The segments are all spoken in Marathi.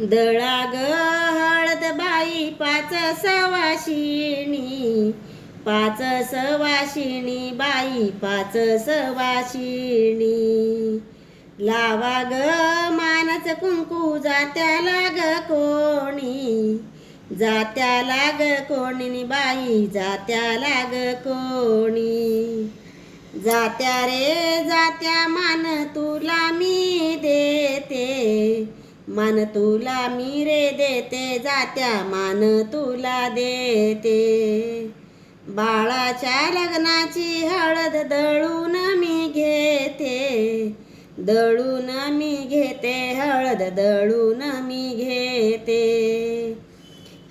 दळा ग हळद बाई पाच सवाशिणी पाच सवाशिणी बाई पाच सवाशिणी. लावा ग मानच कुंकू जात्या लाग कोणी जात्या लाग कोणी बाई जात्या लाग कोणी. जात्या रे जात्या मान तुला मी मान तुला मी रे देते जात्या मान तुला देते. बाळाच्या लग्नाची हळद दळून मी घेते दळून मी घेते हळद दळून मी घेते.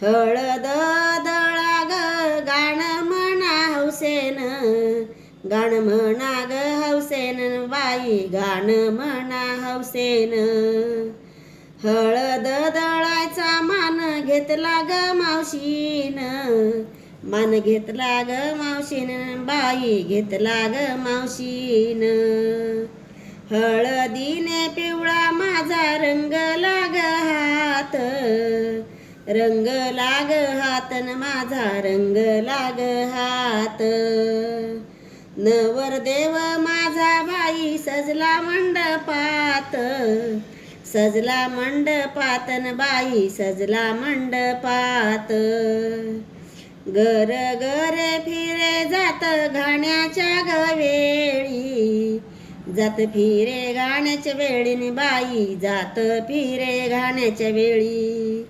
हळद दळा ग गाण म्हणा हौसेन गाण म्हणा ग हौसेन बाई गाण म्हणा हौसेन हळद दळायचा मान घेतला ग मावशीन. मान घेतला ग मावशीन बाई घेतला ग मावशीन. हळदीने पिवळा माझा रंग लाग हात. रंग लाग हात न माझा रंग लाग हात. नवरदेव माझा बाई सजला मंडपात. सजला मंडपात न बाई सजला मंडपात. गर गरे फिरे जात घाण्याच्या गवेळी जात फिरे गाण्याच्या वेळीने बाई जात फिरे घाण्याच्या वेळी.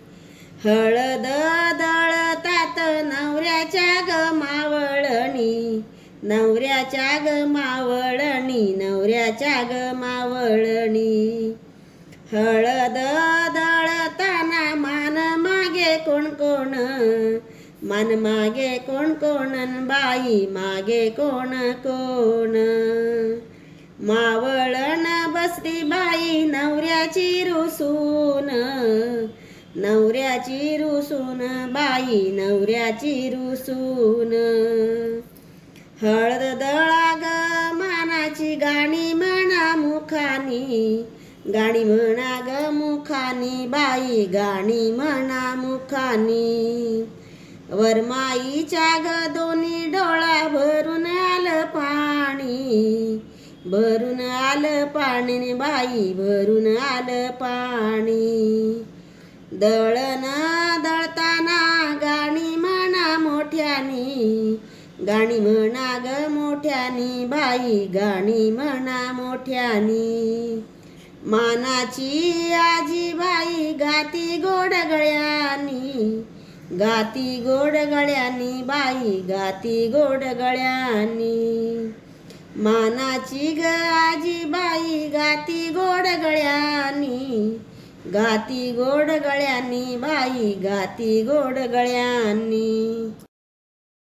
हळद दळतात नवऱ्याच्या ग मावळणी नवऱ्याच्या ग मावळणी नवऱ्याच्या ग मावळणी हळद दळताना मान मागे कोण कोण? मान मागे कोण कोण बाई मागे कोण कोण? मावळण बसली बाई नवऱ्याची रुसून. नवऱ्याची रुसून बाई नवऱ्याची रुसून. हळद दळा ग मानाची गाणी म्हणा मुखानी. गाणी म्हणा ग मुखानी बाई गाणी म्हणा मुखानी. वरमाईच्या ग दोन्ही डोळा भरून आलं पाणी. भरून आलं पाणी बाई भरून आलं पाणी. दळण दळताना गाणी म्हणा मोठ्यानी. गाणी म्हणा ग मोठ्यानी बाई गाणी म्हणा मोठ्यानी. मानाची आजी बाई गाती गोड गळ्यानी गाती गोड गळ्यानी बाई गाती गोड गळ्यानी. मानाची ग आजी बाई गाती गोड गळ्यानी गाती गोड गळ्यानी बाई गाती गोड गळ्यानी.